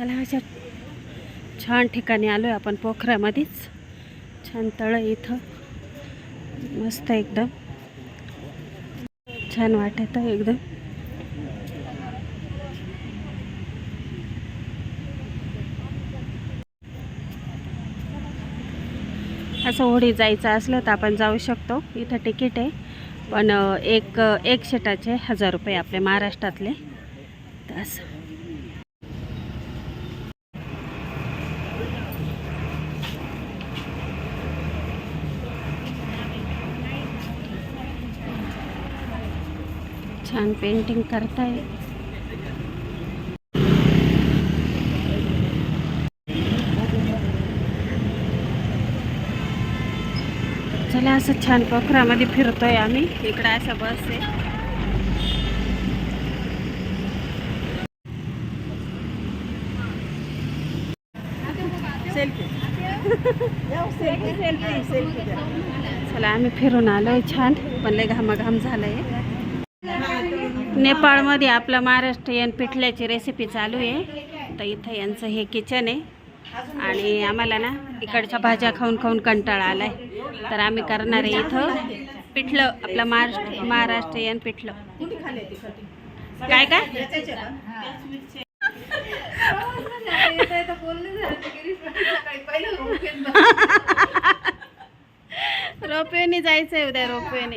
मला अशा छान ठिकाणी आलो आहे आपण पोखऱ्यामध्येच. छान तळ आहे इथं. मस्त एकदम. छान वाटत एकदम. असं होडी जायचं असलं तर आपण जाऊ शकतो. इथं तिकीट आहे. पण एक एक शेटाचे हजार रुपये आपले महाराष्ट्रातले. तर असं. छान पेंटिंग करताय. चला असं छान पोखरामध्ये फिरतोय आम्ही. इकडं असं बस आहे. चला आम्ही फिरून आलोय छान पण लय घामाघाम झालंय. नेपाळमध्ये आपलं महाराष्ट्रीयन पिठल्याची रेसिपी चालू आहे. तर इथं यांचं हे किचन आहे. आणि आम्हाला ना इकडच्या भाज्या खाऊन खाऊन कंटाळा आलाय. तर आम्ही करणार आहे इथं पिठलं आपलं महाराष्ट्र महाराष्ट्रीयन पिठलं. काय काय? रोपवेने जायचंय उद्या रोपवेने.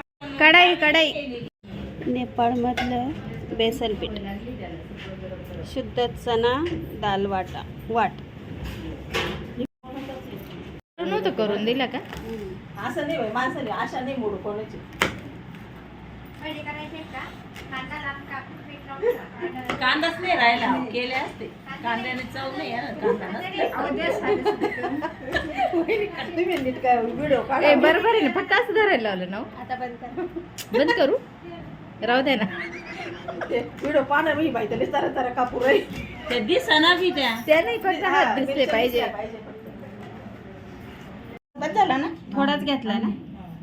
कढाई कढाई. नेपाळमधलं बेसन पीठ. शुद्ध चना दाल वाटा वाट. नव्हतं करून दिला का? असं नाही होय, माणसाने आशा नाही मोडू कोणाची. कांदाच नाही राहिला केले असते. कांद्याने चव नाही आहे ना कांदा. ए बरोबर आहे ना फक्त असं धरायला लावलं ना हो. आता बंद कर. बंद करू? राहू दे ना. व्हिडिओ पाहणं मी बाई त्याला जरा जरा कापूर आहे ते दिसना बी त्या. त्या नाही फक्त हात दिसले पाहिजे. बस झाला ना? थोडाच घेतला ना?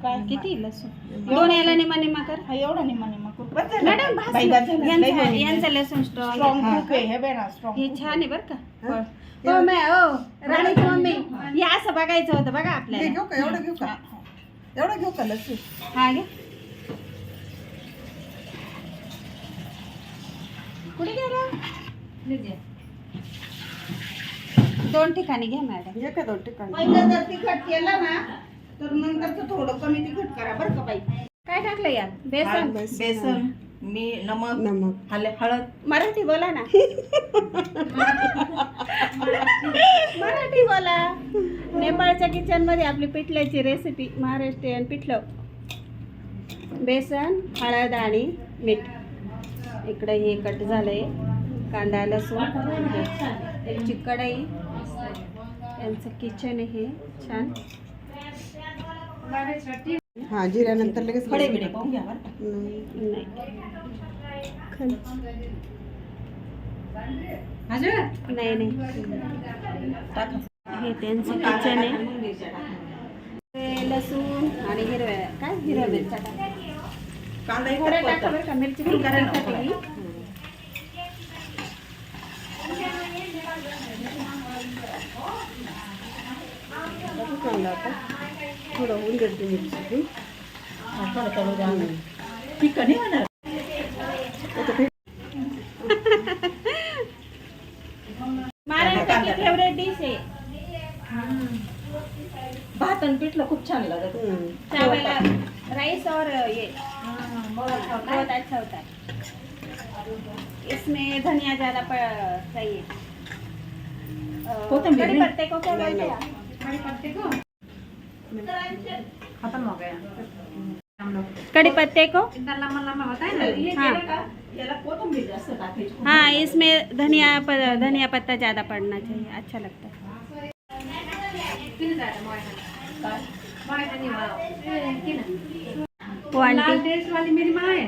काय किती लसूण? दोन याला निमा निमा कर. हा एवढा निम्मा निम्मा करू. बस झाला. मॅडम बाई, बस झाला. लई यांचा भारी. यांचा लसूण स्ट्रॉंग आहे. हे बघ ना स्ट्रॉंग हे छान आहे. बरं का? हो? मॅ हो राणीची मम्मी हे असं बघायचं होतं बघा आपल्याला. घेऊ का? एवढं घेऊ का? एवढं घेऊ का लसूण? हा घे. कुठे गेला? दोन ठिकाणी घ्या मॅडम. एका दोन ठिकाणी? पहिलं जर तिखट केलं ना तर नंतरचं थोडं कमी तिखट करा बरं का बाई. काय टाकलं यात? बेसन? बेसन मी नमक नमक. हले हळद. मराठी बोला ना. मराठी बोला. नेपाळच्या किचनमध्ये आपली पिठल्याची रेसिपी महाराष्ट्रीयन पिठलं. बेसन हळद आणि मीठ. इकडे हे कट झालंय. कांदा लसूण. त्यांची कढई. यांचं किचन आहे. छान. हा जिऱ्यानंतर लगेच खडे बिडे पाहून घ्या बरं का. नाही नाही। नाही टाका हे। त्यांचं किचन आहे ते लसूण आणि हिरव्या काय? हिरव्या मिरच्या टाका. कांदा थोड्या इकडे टाका बरं का मिरची पण करण्यासाठी कांदा आता. थोडं होऊन देते मिरची ठीक नाही होणार महाराष्ट्राची फेवरेट डिश आहे भात आणि पिठलं खूप छान लागत. चावला राइस और ये. बहुत अच्छा होता है. इसमें धनिया ज़्यादा चाहिए. कोथिंबीर? पत्ते को क्या बोलते। हैं खत्म हो गया। कड़ी पत्ते को? लंबा लंबा होता है हाँ याला कोथिंबीर जास्त हाँ इसमें धनिया धनिया पत्ता ज़्यादा पड़ना चाहिए अच्छा लगता है। माँ है।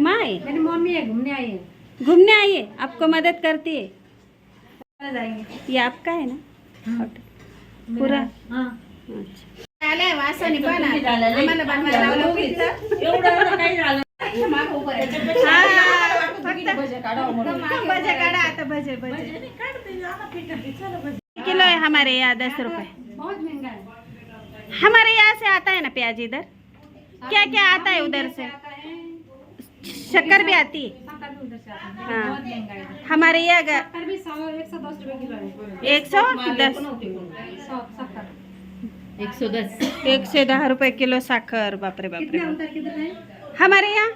माए मेरी मम्मी है घूमने आई है। घूमने आई है? आपको मदद करती है? ये आपका है ना? होटल। पूरा? हाँ। अच्छा। आलाय वासाने पण तुम्ही झालं लई. आम्हाला बनवायला लावलं होतं. एवढं एवढं काही झालं मागं उभं राहा. हा, फक्त भजे काढावं म्हणून. भजे काढा आता भजे भजे. भजे नाही काढते, आणा पिठाची, चला भजे. किलो है हमारे यहाँ दस रुपए बहुत महंगा है हमारे यहाँ से आता है ना प्याज इधर? क्या क्या आता है उधर से? आता है। शक्कर भी आती है। शक्कर भी उधर से आता है। हाँ। बहुत महंगा है। इधर। हमारे यहाँ ग- शक्कर भी सौ एक सौ दस रुपए किलो है एक सौ मागे दस. एक सौ दहा रुपये किलो साखर बापरे बापरे है हमारे यहाँ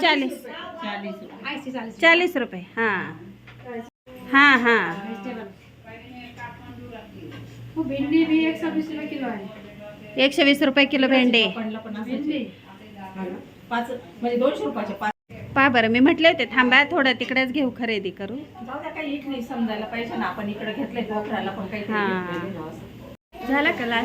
चालीस चाळीस रुपये. ऐसी चालीस रुपये. हाँ. हाँ हाँ. भिंडी भी एक सौ बीस रुपए किलो है एकशे वीस रुपये किलो भेंडे. हा. पाच म्हणजे दोनशे रुपयाचे पाच. पहा बरं मी म्हटले होते थांबा थोडं तिकडेच घेऊ खरेदी करू. जाऊ द्या काही इकडे समजायला पाहिजे ना. आपण इकडे घेतलंय कोकराला पण काही हा. झालं का लाल?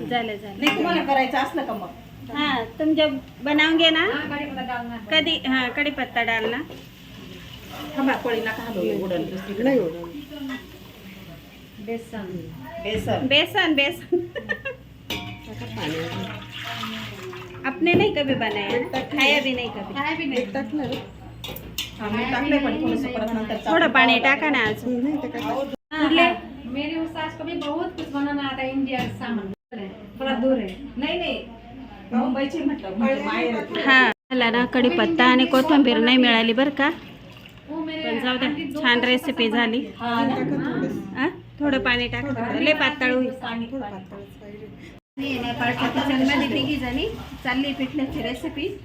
झालं झालं. नाही तुम्हाला करायचं असलं का मग? हाँ तुम जब बनाओगे ना. कड़ी पत्ता डालना कधी? हाँ कड़ी पत्ता डालना थांबा पळी नका हलवू उडल दुसरीकडे? बेसन. बेसन. बेसन बेसन. अपने नहीं कभी बनाया? ना? खाया भी नहीं कभी? खाया भी नहीं. हा मी टाकलंय पण थोडंसं परत नंतर थोडं पाणी टाका ना अजून. मेरी उस सास को भी बहुत कुछ बनाना आता है इंडिया का सामान थोड़ा दूर है नाही नाही. मुंबईची म्हटलं म्हणजे. हा. मला ना कढीपत्ता आणि कोथिंबीर नाही मिळाली बरं का? मेरे पण जाऊ द्या छान रेसिपी झाली. हा? थोडं पाणी टाका. थोडं लय पातळ होईल. किचनमध्ये तिघी जणी चालली पिठल्याची रेसिपी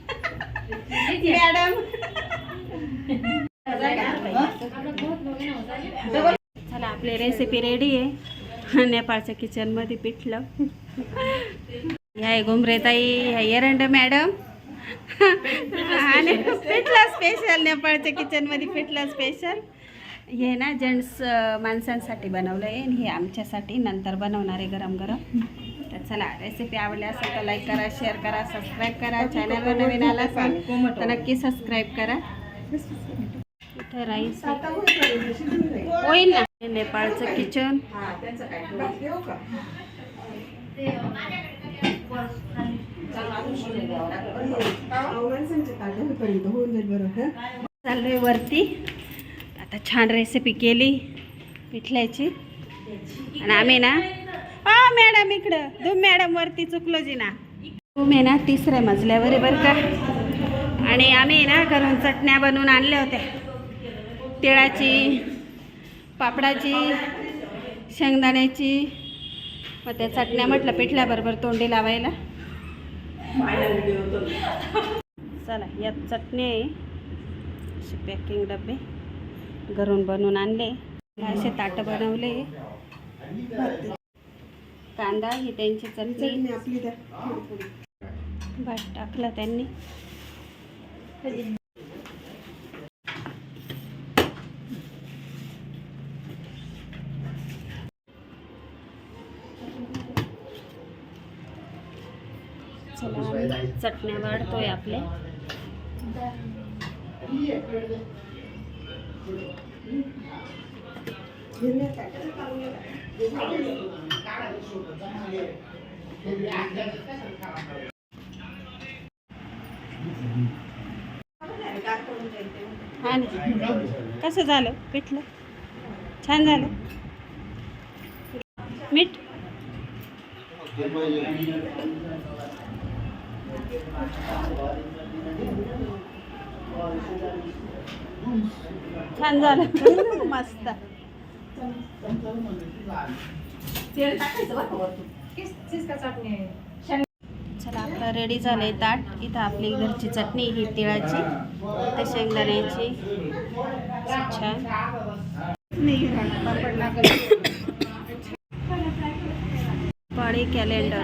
मॅडम आपली रेसिपी रेडी आहे. नेपाळच्या किचनमध्ये पिठलं. ह्या घुमरेताई ह्या एरंड मॅडम आणि पिठलं स्पेशल नेपाळच्या किचनमध्ये पिठलं स्पेशल हे ना जेंट्स माणसांसाठी बनवलं आहे आणि हे आमच्यासाठी नंतर बनवणार आहे गरम गरम. तर चला रेसिपी आवडली असेल तर लाईक करा शेअर करा सबस्क्राईब करा. चॅनलवर नवीन आला असाल तर नक्की सबस्क्राईब करा. इथे राईस होईल ना? नेपाळचं किचन. हा चाललोय वरती. आता छान रेसिपी केली पिठल्याची. आणि आम्ही ना हा मॅडम इकडं. धूम मॅडम वरती चुकलो जी ना तुम्ही ना तिसऱ्या मजल्यावर बरं का. आणि आम्ही ना घरून चटण्या बनवून आणल्या होत्या. तिळाची पापडाची शेंगदाण्याची मग त्या चटण्या म्हटलं पिठल्याबरोबर तोंडी लावायला. चला यात चटणी आहे. असे पॅकिंग डबे घरून बनवून आणले. असे ताटं बनवले. कांदा ही त्यांची चटणी. भात टाकला त्यांनी. चटण्या वाढतोय आपल्या हा कसं झालं? पिठलं? छान झालं. मीठ? छान झालं. मस्त. चला आपलं रेडी झालंय ताट. इथं आपली घरची चटणी ही तिळाची. इथं शेंगदाण्याची. छान. पाडी कॅलेंडर